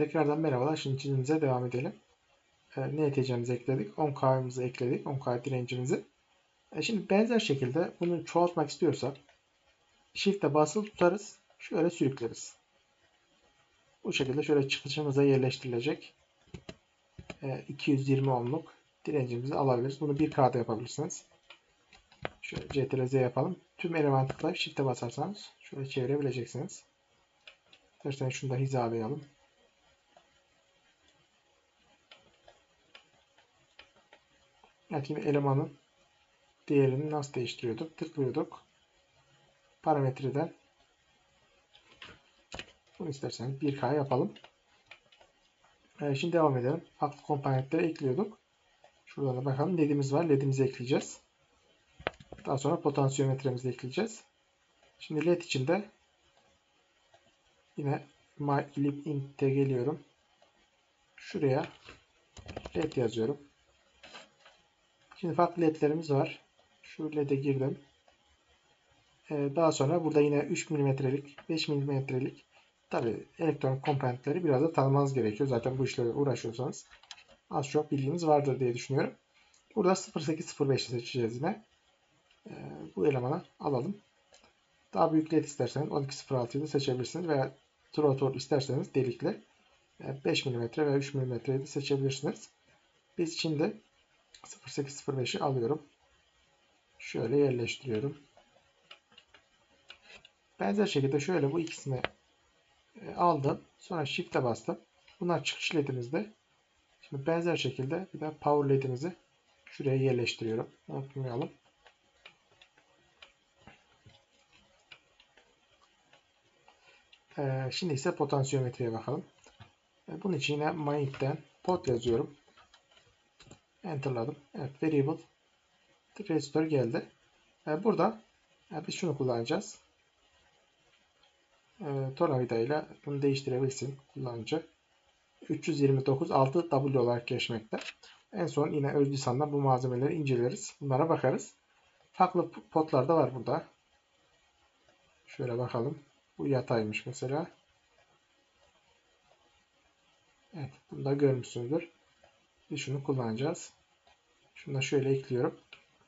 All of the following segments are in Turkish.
Tekrardan merhabalar. Şimdi çizimimize devam edelim. E, ne ekleyeceğimizi ekledik. 10K'mızı ekledik. 10K direncimizi. E, şimdi benzer şekilde bunu çoğaltmak istiyorsak Shift'e basılı tutarız. Şöyle sürükleriz. Bu şekilde şöyle çıkışımıza yerleştirilecek e, 220 ohmluk direncimizi alabiliriz. Bunu 1K'da yapabilirsiniz. Şöyle CTRL-Z yapalım. Tüm eleman tıklayıp Shift'e basarsanız şöyle çevirebileceksiniz. İsterseniz şunu da hizalayalım. Yine elemanın değerini nasıl değiştiriyorduk? Tıklıyorduk. Parametreden bunu isterseniz 1K yapalım. Ee, şimdi devam edelim. Farklı komponentleri ekliyorduk. Şuradan da bakalım ledimiz var. Ledimizi ekleyeceğiz. Daha sonra potansiyometremizi ekleyeceğiz. Şimdi led içinde yine mylib int'e geliyorum. Şuraya led yazıyorum. Şimdi farklı ledlerimiz var. Şu led'e girdim. Ee, daha sonra burada yine 3 mm'lik, 5 mm'lik tabi elektronik komponentleri biraz da tanımanız gerekiyor. Zaten bu işlerle uğraşıyorsanız az çok bilginiz vardır diye düşünüyorum. Burada 0805'i seçeceğiz yine. Ee, bu elemanı alalım. Daha büyük led isterseniz 1206'yı da seçebilirsiniz veya trotor isterseniz delikli 5 mm veya 3 mm'yi de seçebilirsiniz. Biz şimdi 0805'i alıyorum. Şöyle yerleştiriyorum. Benzer şekilde şöyle bu ikisini e, aldım. Sonra Shift'e bastım. Bunlar çıkış ledimizde. Şimdi benzer şekilde bir de power ledimizi şuraya yerleştiriyorum. Unutmayalım. Ee, şimdi ise potansiyometreye bakalım. Ee, bunun için yine mind'den pot yazıyorum. Enter'ladım. Evet variable register geldi. Ee, burada e, biz şunu kullanacağız. Ee, tornavida ile bunu değiştirebilsin kullanıcı. 329 6 W olarak geçmekte. En son yine öz lisandan bu malzemeleri inceleriz. Bunlara bakarız. Farklı potlar da var burada. Şöyle bakalım. Bu yataymış mesela. Evet. Bunu da görmüşsünüzdür. Biz şunu kullanacağız. Şunu da şöyle ekliyorum.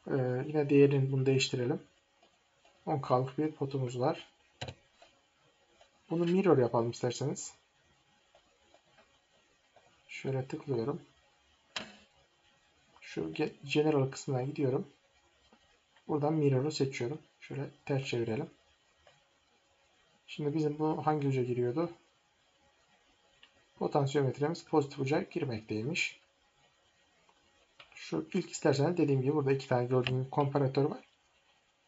Ee, yine değerini bunu değiştirelim. 10K'lık bir potumuz var. Bunu mirror yapalım isterseniz. Şöyle tıklıyorum. Şu general kısmına gidiyorum. Buradan mirror'u seçiyorum. Şöyle ters çevirelim. Şimdi bizim bu hangi uca giriyordu? Potansiyometremiz pozitif uca girmekteymiş. Şu ilk isterseniz dediğim gibi burada iki tane gördüğünüz komparatör var.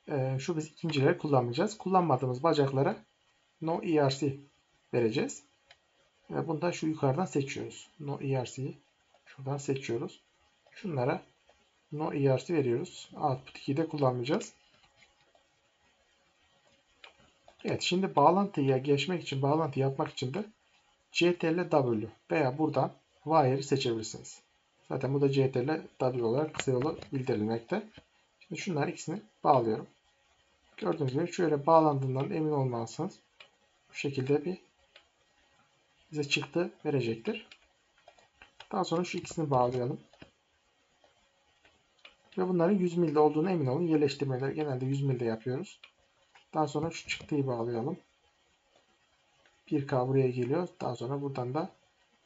Ee, şu biz ikincileri kullanmayacağız. Kullanmadığımız bacaklara no ERC vereceğiz. Ve bunu da şu yukarıdan seçiyoruz. No ERC'yi şuradan seçiyoruz. Şunlara no ERC veriyoruz. Output 2'yi de kullanmayacağız. Evet şimdi bağlantıya geçmek için, bağlantı yapmak için de CTRL W veya buradan wire'ı seçebilirsiniz. Zaten bu da CTRL W olarak kısa yolu bildirilmekte. Şimdi şunlar ikisini bağlıyorum. Gördüğünüz gibi şöyle bağlandığından emin olmalısınız. Bu şekilde bir bize çıktı verecektir. Daha sonra şu ikisini bağlayalım. Ve bunların 100 milde olduğunu emin olun. Yerleştirmeleri genelde 100 milde yapıyoruz. Daha sonra şu çıktıyı bağlayalım. 1K buraya geliyor. Daha sonra buradan da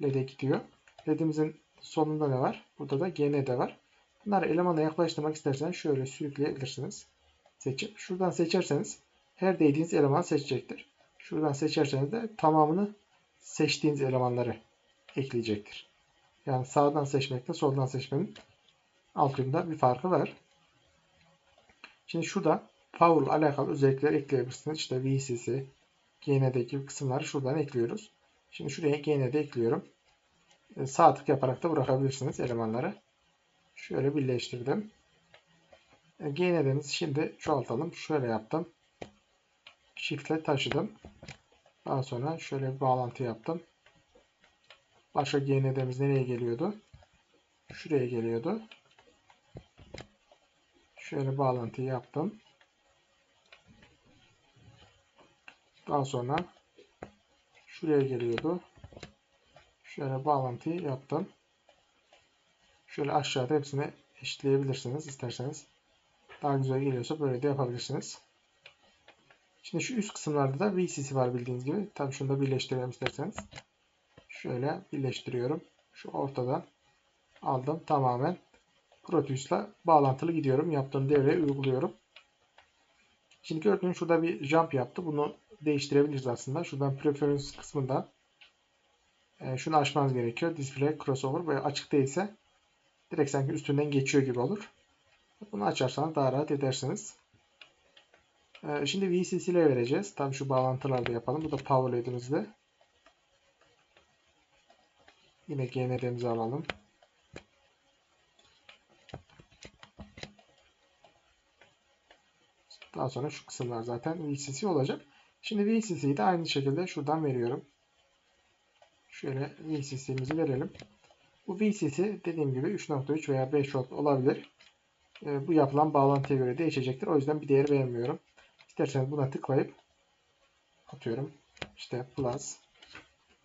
LED'e gidiyor. LED'imizin sonunda ne var? Burada da GND var. Bunları elemana yaklaştırmak isterseniz şöyle sürükleyebilirsiniz. Seçip şuradan seçerseniz her değdiğiniz eleman seçecektir. Şuradan seçerseniz de tamamını seçtiğiniz elemanları ekleyecektir. Yani sağdan seçmekle soldan seçmenin altında bir farkı var. Şimdi şurada Power ile alakalı özellikler ekleyebilirsiniz. İşte VCC, GND gibi kısımları şuradan ekliyoruz. Şimdi şuraya GND ekliyorum. Sağ tık yaparak da bırakabilirsiniz elemanları. Şöyle birleştirdim. E, GND'mizi şimdi çoğaltalım. Şöyle yaptım. Shift ile taşıdım. Daha sonra şöyle bir bağlantı yaptım. Başka GND'miz nereye geliyordu? Şuraya geliyordu. Şöyle bağlantıyı yaptım. Daha sonra şuraya geliyordu. Şöyle bağlantıyı yaptım. Şöyle aşağıda hepsini eşitleyebilirsiniz isterseniz. Daha güzel geliyorsa böyle de yapabilirsiniz. Şimdi şu üst kısımlarda da VCC var bildiğiniz gibi. Tabii şunu da birleştirelim isterseniz. Şöyle birleştiriyorum. Şu ortadan aldım tamamen. Proteus'la bağlantılı gidiyorum. Yaptığım devreyi uyguluyorum. Şimdi gördüğünüz şurada bir jump yaptı. Bunu değiştirebiliriz aslında. Şuradan preference kısmından şunu açmanız gerekiyor. Display crossover böyle açık değilse direkt sanki üstünden geçiyor gibi olur. Bunu açarsanız daha rahat edersiniz. E, şimdi VCC ile vereceğiz. Tabii şu bağlantılarda yapalım. Bu da power led'imizde. Yine GND'mizi alalım. Daha sonra şu kısımlar zaten VCC olacak. Şimdi VCC'yi de aynı şekilde şuradan veriyorum. Şöyle VCC'mizi verelim. Bu VCC dediğim gibi 3.3 veya 5 volt olabilir. E, bu yapılan bağlantıya göre değişecektir. O yüzden bir değer vermiyorum. İsterseniz buna tıklayıp atıyorum. İşte plus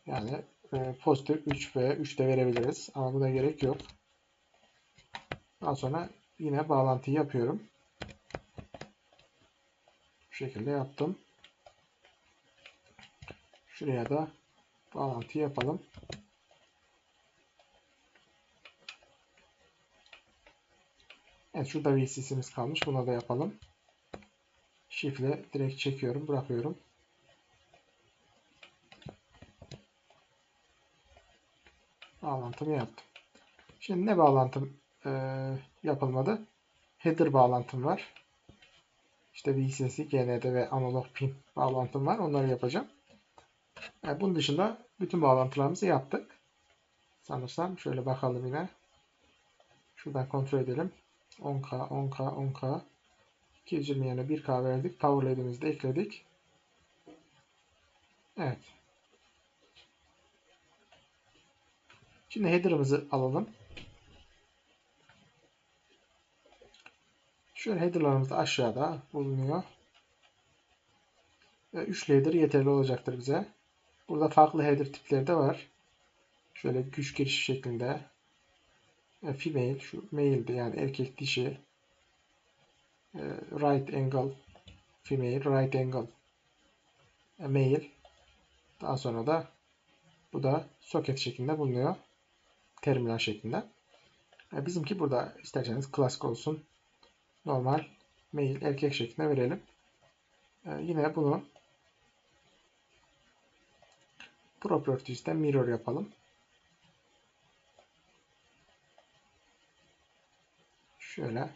yani e, pozitif 3 ve 3 de verebiliriz. Ama buna gerek yok. Daha sonra yine bağlantıyı yapıyorum. Bu şekilde yaptım. Şuraya da bağlantı yapalım. Evet şurada VCC'miz kalmış. Buna da yapalım. Shift'le direkt çekiyorum. Bırakıyorum. Bağlantımı yaptım. Şimdi ne bağlantım e, yapılmadı? Header bağlantım var. İşte VCC, GND ve analog pin bağlantım var. Onları yapacağım. Yani bunun dışında bütün bağlantılarımızı yaptık. Sanırsam şöyle bakalım yine. Şuradan kontrol edelim. 10K, 10K, 10K. 220 yerine 1K verdik. Power LED'imizi de ekledik. Evet. Şimdi header'ımızı alalım. Şöyle header'larımız da aşağıda bulunuyor. 3 header yeterli olacaktır bize. Burada farklı header tipleri de var. Şöyle güç giriş şeklinde. Female, şu male'di yani erkek dişi. Right angle female, right angle male. Daha sonra da bu da soket şeklinde bulunuyor. Terminal şeklinde. Bizimki burada isterseniz klasik olsun. Normal male erkek şeklinde verelim. Yine bunu Properties'te mirror yapalım. Şöyle.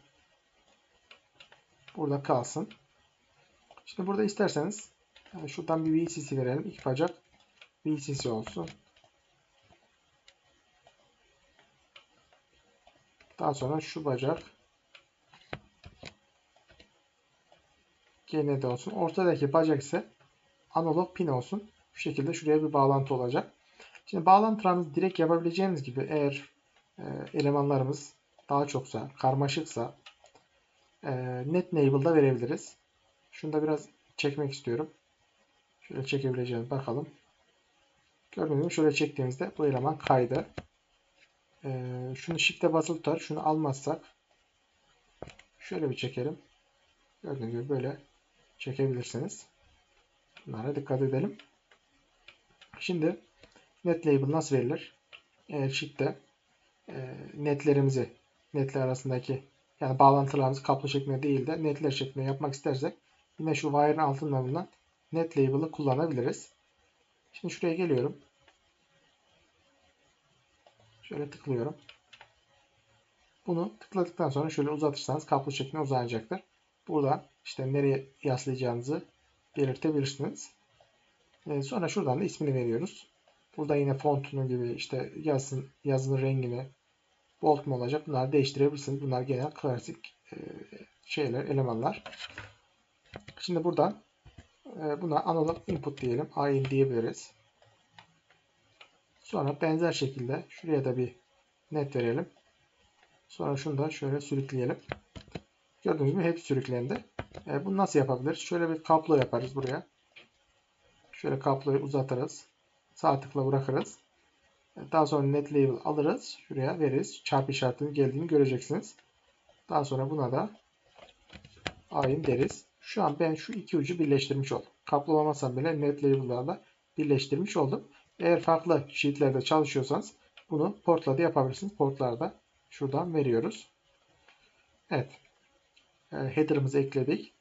Burada kalsın. Şimdi burada isterseniz yani şuradan bir VCC verelim. İlk bacak VCC olsun. Daha sonra şu bacak GND olsun. Ortadaki bacak ise analog pin olsun. Şu şekilde şuraya bir bağlantı olacak. Şimdi bağlantılarımızı direkt yapabileceğimiz gibi eğer e, elemanlarımız daha çoksa, karmaşıksa e, net enable'da verebiliriz. Şunu da biraz çekmek istiyorum. Şöyle çekebileceğiz bakalım. Gördüğünüz gibi şöyle çektiğimizde bu eleman kaydı. E, şunu shift'e basılı tutar. Şunu almazsak şöyle bir çekelim. Gördüğünüz gibi böyle çekebilirsiniz. Bunlara dikkat edelim. Şimdi net label nasıl verilir? Eğer sheet'te e, netlerimizi netler arasındaki yani bağlantılarımızı kaplı şeklinde değil de netler şeklinde yapmak istersek yine şu wire'ın altında bulunan net label'ı kullanabiliriz. Şimdi şuraya geliyorum. Şöyle tıklıyorum. Bunu tıkladıktan sonra şöyle uzatırsanız kaplı şeklinde uzayacaktır. Burada işte nereye yaslayacağınızı belirtebilirsiniz. Ee, sonra şuradan da ismini veriyoruz. Burada yine fontunu gibi işte yazın, yazının rengini bold mu olacak bunları değiştirebilirsiniz. Bunlar genel klasik e, şeyler, elemanlar. Şimdi buradan e, buna analog input diyelim. AIN diyebiliriz. Sonra benzer şekilde şuraya da bir net verelim. Sonra şunu da şöyle sürükleyelim. Gördüğünüz gibi hep sürüklendi. E, bunu nasıl yapabiliriz? Şöyle bir kablo yaparız buraya. Şöyle kabloyu uzatırız. Sağ tıkla bırakırız. Daha sonra net label alırız. Şuraya veririz. Çarpı işaretinin geldiğini göreceksiniz. Daha sonra buna da ayin deriz. Şu an ben şu iki ucu birleştirmiş oldum. Kaplamasam bile net label'larla birleştirmiş oldum. Eğer farklı sheetlerde çalışıyorsanız bunu portla da yapabilirsiniz. Portlarda şuradan veriyoruz. Evet. E, Header'ımızı ekledik.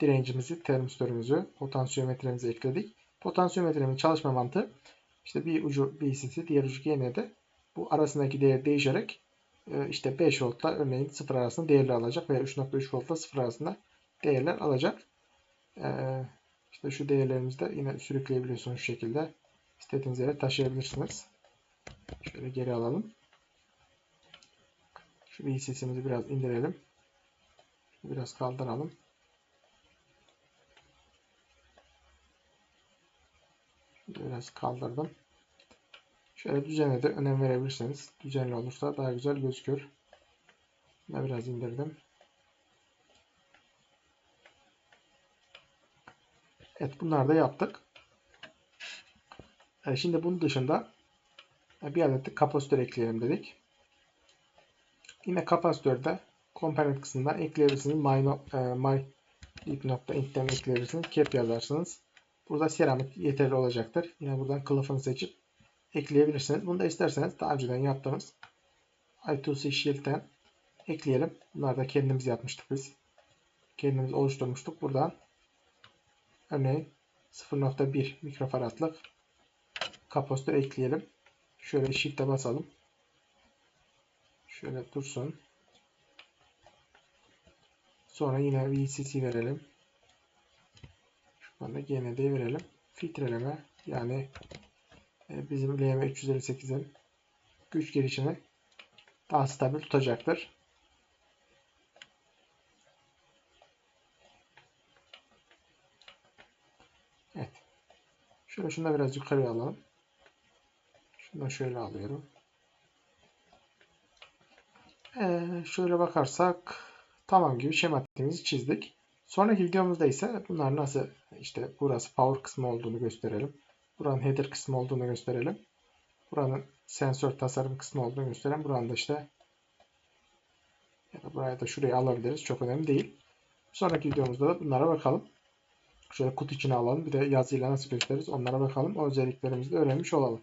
Direncimizi, termistörümüzü, potansiyometremizi ekledik. Potansiyometrenin çalışma mantığı işte bir ucu BCC, diğer ucu GN'de bu arasındaki değer değişerek e, işte 5 voltla örneğin 0 arasında değerler alacak veya 3.3 voltla 0 arasında değerler alacak. E, işte şu değerlerimizi de yine sürükleyebiliyorsunuz şu şekilde. İstediğiniz yere taşıyabilirsiniz. Şöyle geri alalım. Şu VCC'mizi biraz indirelim. Biraz kaldıralım. Biraz kaldırdım. Şöyle düzene de önem verebilirseniz düzenli olursa daha güzel gözükür. Yine biraz indirdim. Evet bunlar da yaptık. E, şimdi bunun dışında e, bir adet de kapasitör ekleyelim dedik. Yine kapasitörde komponent kısmından ekleyebilirsiniz. My, e, my lip.int'ten ekleyebilirsiniz. Cap yazarsınız. Burada seramik yeterli olacaktır. Yine buradan kılıfını seçip ekleyebilirsiniz. Bunu da isterseniz daha önceden yaptığımız I2C Shield'den ekleyelim. Bunları da kendimiz yapmıştık biz. Kendimiz oluşturmuştuk. Buradan örneğin 0.1 mikrofaradlık kapasitör ekleyelim. Şöyle Shift'e basalım. Şöyle dursun. Sonra yine VCC verelim. Da GND verelim. Filtreleme yani e, bizim LM358'in güç girişini daha stabil tutacaktır. Evet. Şöyle şunu da biraz yukarıya alalım. Şunu da şöyle alıyorum. Ee, şöyle bakarsak tamam gibi şematimizi çizdik. Sonraki videomuzda ise bunlar nasıl işte burası power kısmı olduğunu gösterelim. Buranın header kısmı olduğunu gösterelim. Buranın sensör tasarım kısmı olduğunu gösterelim. Buranın da işte ya da buraya da şuraya alabiliriz. Çok önemli değil. Sonraki videomuzda da bunlara bakalım. Şöyle kutu içine alalım. Bir de yazıyla nasıl gösteririz onlara bakalım. O özelliklerimizi de öğrenmiş olalım.